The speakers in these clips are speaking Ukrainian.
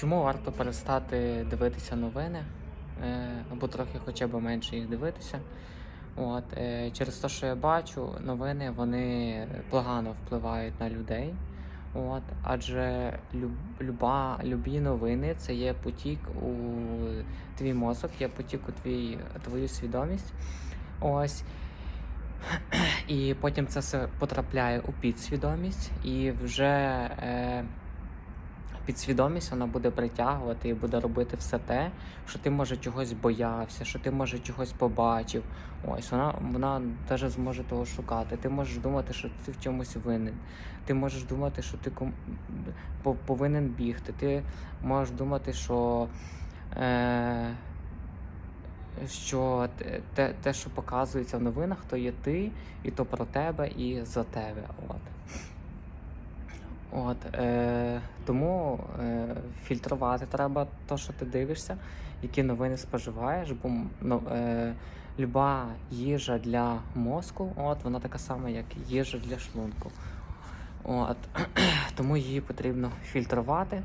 Чому варто перестати дивитися новини? Е, або трохи хоча б менше їх дивитися. От, е, через те, що я бачу, новини вони погано впливають на людей. От, адже люб, люба, любі новини це є потік у твій мозок, є потік у твій, твою свідомість. Ось. І потім це все потрапляє у підсвідомість, і вже е, підсвідомість вона буде притягувати і буде робити все те, що ти може чогось боявся, що ти може чогось побачив. Ось вона вона навіть зможе того шукати. Ти можеш думати, що ти в чомусь винен. Ти можеш думати, що ти ком- по- повинен бігти. Ти можеш думати, що. Е, що те, те, що показується в новинах, то є ти, і то про тебе, і за тебе. От. От, е, тому е, фільтрувати треба те, що ти дивишся, які новини споживаєш, бо ну, е, люба їжа для мозку, от, вона така сама, як їжа для шлунку. От, тому її потрібно фільтрувати.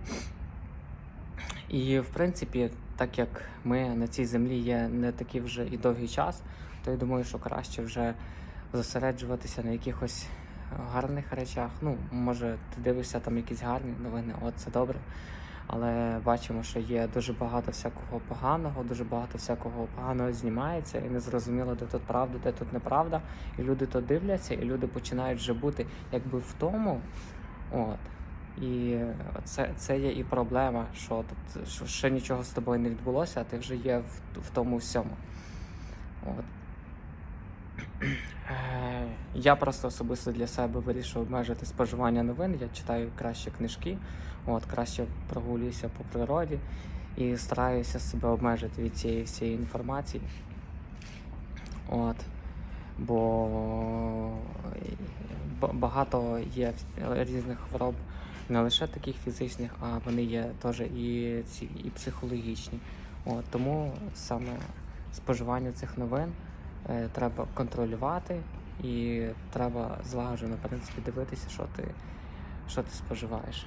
І в принципі, так як ми на цій землі є не такий вже і довгий час, то я думаю, що краще вже зосереджуватися на якихось гарних речах. Ну, може, ти дивишся там якісь гарні новини, от це добре. Але бачимо, що є дуже багато всякого поганого, дуже багато всякого поганого знімається, і не зрозуміло, де тут правда, де тут неправда. І люди то дивляться, і люди починають вже бути якби в тому. От. І це, це є і проблема, що тут що ще нічого з тобою не відбулося, а ти вже є в, в тому всьому. От. Е, Я просто особисто для себе вирішив обмежити споживання новин. Я читаю краще книжки, от, краще прогулююся по природі і стараюся себе обмежити від цієї всієї інформації. От. Бо багато є різних хвороб, не лише таких фізичних, а вони є теж і, ці, і психологічні. От, тому саме споживання цих новин треба контролювати і треба злагоджено в принципі, дивитися, що ти, що ти споживаєш.